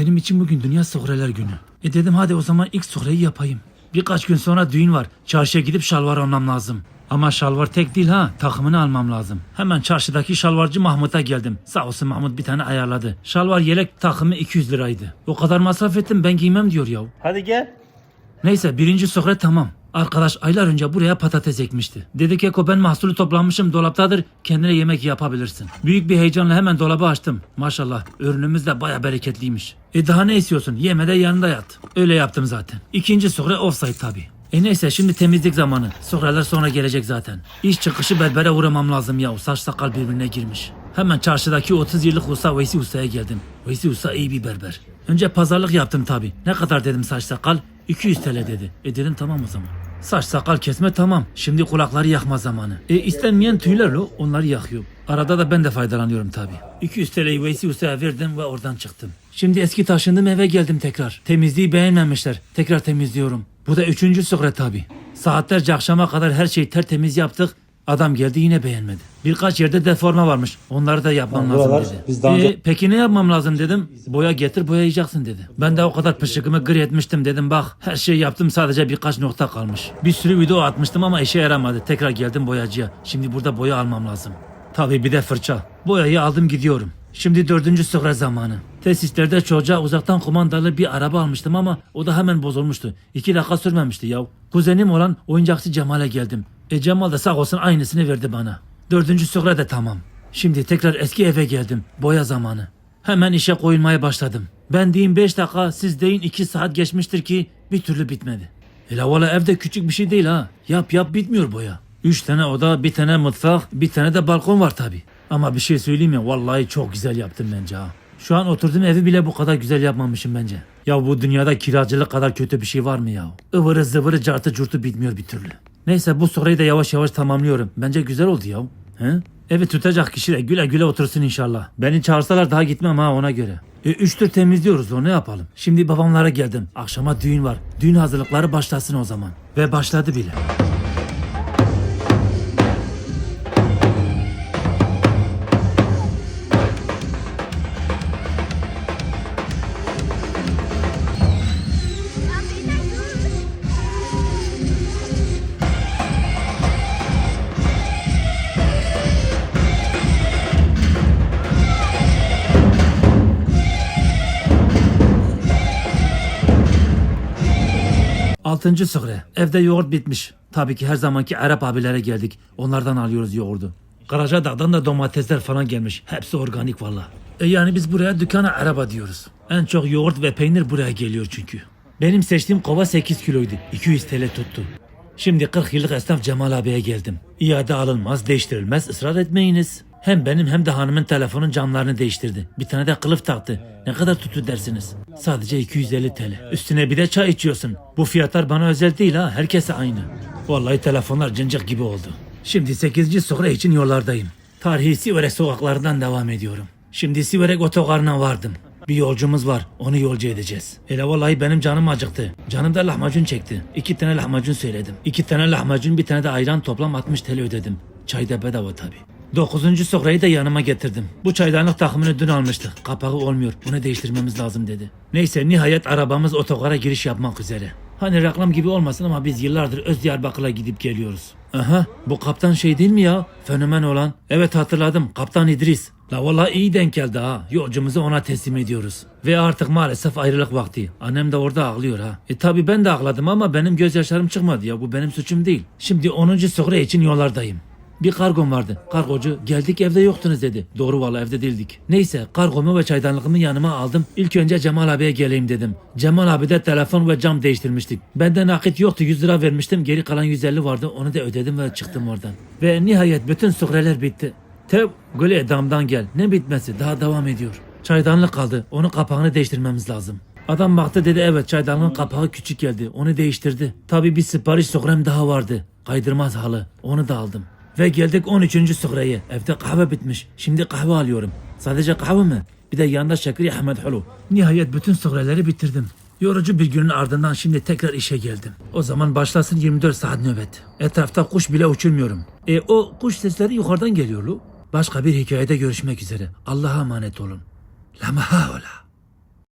Benim için bugün Dünya Sofralar Günü. E dedim hadi o zaman ilk sofrayı yapayım. Birkaç gün sonra düğün var. Çarşıya gidip şalvar almam lazım. Ama şalvar tek değil ha. Takımını almam lazım. Hemen çarşıdaki şalvarcı Mahmut'a geldim. Sağ olsun Mahmut bir tane ayarladı. Şalvar yelek takımı 200 liraydı. O kadar masraf ettim ben giymem diyor yahu. Hadi gel. Neyse birinci sofra tamam. Arkadaş aylar önce buraya patates ekmişti. Dedi ki Eko ben mahsulü toplamışım dolaptadır kendine yemek yapabilirsin. Büyük bir heyecanla hemen dolabı açtım. Maşallah ürünümüz de baya bereketliymiş. E daha ne istiyorsun yeme de yanında yat. Öyle yaptım zaten. İkinci sofra offside tabi. E neyse şimdi temizlik zamanı. Sofralar sonra gelecek zaten. İş çıkışı berbere uğramam lazım ya. Saç sakal birbirine girmiş. Hemen çarşıdaki 30 yıllık usta Veysi Usta'ya geldim. Veysi Usta iyi bir berber. Önce pazarlık yaptım tabi. Ne kadar dedim saç sakal? 200 TL dedi. E dedim tamam o zaman. Saç sakal kesme tamam. Şimdi kulakları yakma zamanı. E istenmeyen tüyler lo onları yakıyor. Arada da ben de faydalanıyorum tabi. 200 TL'yi Veysi verdim ve oradan çıktım. Şimdi eski taşındım eve geldim tekrar. Temizliği beğenmemişler. Tekrar temizliyorum. Bu da üçüncü sokre tabi. Saatlerce akşama kadar her şeyi tertemiz yaptık. Adam geldi yine beğenmedi. Birkaç yerde deforma varmış. Onları da yapmam lazım buralar dedi. biz daha önce- peki ne yapmam lazım dedim. Boya getir boyayacaksın dedi. Ben de o kadar pışıkımı gri etmiştim dedim bak her şeyi yaptım sadece birkaç nokta kalmış. Bir sürü video atmıştım ama işe yaramadı. Tekrar geldim boyacıya. Şimdi burada boya almam lazım. Tabii bir de fırça. Boyayı aldım gidiyorum. Şimdi dördüncü sıra zamanı. Tesislerde çocuğa uzaktan kumandalı bir araba almıştım ama o da hemen bozulmuştu. İki dakika sürmemişti ya. Kuzenim olan oyuncakçı Cemal'e geldim. E Cemal da sağ olsun aynısını verdi bana. Dördüncü sıra da tamam. Şimdi tekrar eski eve geldim. Boya zamanı. Hemen işe koyulmaya başladım. Ben diyeyim 5 dakika, siz deyin 2 saat geçmiştir ki bir türlü bitmedi. Hele valla evde küçük bir şey değil ha. Yap yap bitmiyor boya. 3 tane oda, bir tane mutfak, bir tane de balkon var tabi. Ama bir şey söyleyeyim ya vallahi çok güzel yaptım bence ha. Şu an oturduğum evi bile bu kadar güzel yapmamışım bence. Ya bu dünyada kiracılık kadar kötü bir şey var mı ya? Ivırı zıvırı cartı curtu bitmiyor bir türlü. Neyse bu soruyu da yavaş yavaş tamamlıyorum. Bence güzel oldu ya. He? Evi tutacak kişi de güle güle otursun inşallah. Beni çağırsalar daha gitmem ha ona göre. E, üç tür temizliyoruz o ne yapalım. Şimdi babamlara geldim. Akşama düğün var. Düğün hazırlıkları başlasın o zaman. Ve başladı bile. Altıncı sıkre. Evde yoğurt bitmiş. Tabii ki her zamanki Arap abilere geldik. Onlardan alıyoruz yoğurdu. Karaca Dağ'dan da domatesler falan gelmiş. Hepsi organik valla. E yani biz buraya dükkana araba diyoruz. En çok yoğurt ve peynir buraya geliyor çünkü. Benim seçtiğim kova 8 kiloydu. 200 TL tuttu. Şimdi 40 yıllık esnaf Cemal abiye geldim. İade alınmaz, değiştirilmez ısrar etmeyiniz. Hem benim hem de hanımın telefonun camlarını değiştirdi. Bir tane de kılıf taktı. Ne kadar tuttu dersiniz? Sadece 250 TL. Üstüne bir de çay içiyorsun. Bu fiyatlar bana özel değil ha. Herkese aynı. Vallahi telefonlar cincik gibi oldu. Şimdi 8. sokra için yollardayım. Tarihi Siverek sokaklarından devam ediyorum. Şimdi Siverek otogarına vardım. Bir yolcumuz var. Onu yolcu edeceğiz. Hele vallahi benim canım acıktı. Canım da lahmacun çekti. İki tane lahmacun söyledim. İki tane lahmacun bir tane de ayran toplam 60 TL ödedim. Çay da bedava tabi. Dokuzuncu sofrayı da yanıma getirdim. Bu çaydanlık takımını dün almıştık. Kapağı olmuyor. Bunu değiştirmemiz lazım dedi. Neyse nihayet arabamız otogara giriş yapmak üzere. Hani reklam gibi olmasın ama biz yıllardır Öz Diyarbakır'a gidip geliyoruz. Aha bu kaptan şey değil mi ya? Fenomen olan. Evet hatırladım. Kaptan İdris. La vallahi iyi denk geldi ha. Yolcumuzu ona teslim ediyoruz. Ve artık maalesef ayrılık vakti. Annem de orada ağlıyor ha. E tabi ben de ağladım ama benim gözyaşlarım çıkmadı ya. Bu benim suçum değil. Şimdi 10. sokra için yollardayım. Bir kargom vardı. Kargocu geldik evde yoktunuz dedi. Doğru valla evde değildik. Neyse kargomu ve çaydanlığımı yanıma aldım. İlk önce Cemal abiye geleyim dedim. Cemal abi de telefon ve cam değiştirmiştik. Bende nakit yoktu 100 lira vermiştim. Geri kalan 150 vardı. Onu da ödedim ve çıktım oradan. Ve nihayet bütün sukreler bitti. Tev gole damdan gel. Ne bitmesi daha devam ediyor. Çaydanlık kaldı. Onun kapağını değiştirmemiz lazım. Adam baktı dedi evet çaydanlığın kapağı küçük geldi. Onu değiştirdi. Tabi bir sipariş sofram daha vardı. Kaydırmaz halı. Onu da aldım. Ve geldik 13. sofraya. Evde kahve bitmiş. Şimdi kahve alıyorum. Sadece kahve mi? Bir de yanında şekeri Ahmet Hulu. Nihayet bütün sofraları bitirdim. Yorucu bir günün ardından şimdi tekrar işe geldim. O zaman başlasın 24 saat nöbet. Etrafta kuş bile uçurmuyorum. E o kuş sesleri yukarıdan geliyor lu. Başka bir hikayede görüşmek üzere. Allah'a emanet olun. La mahaola.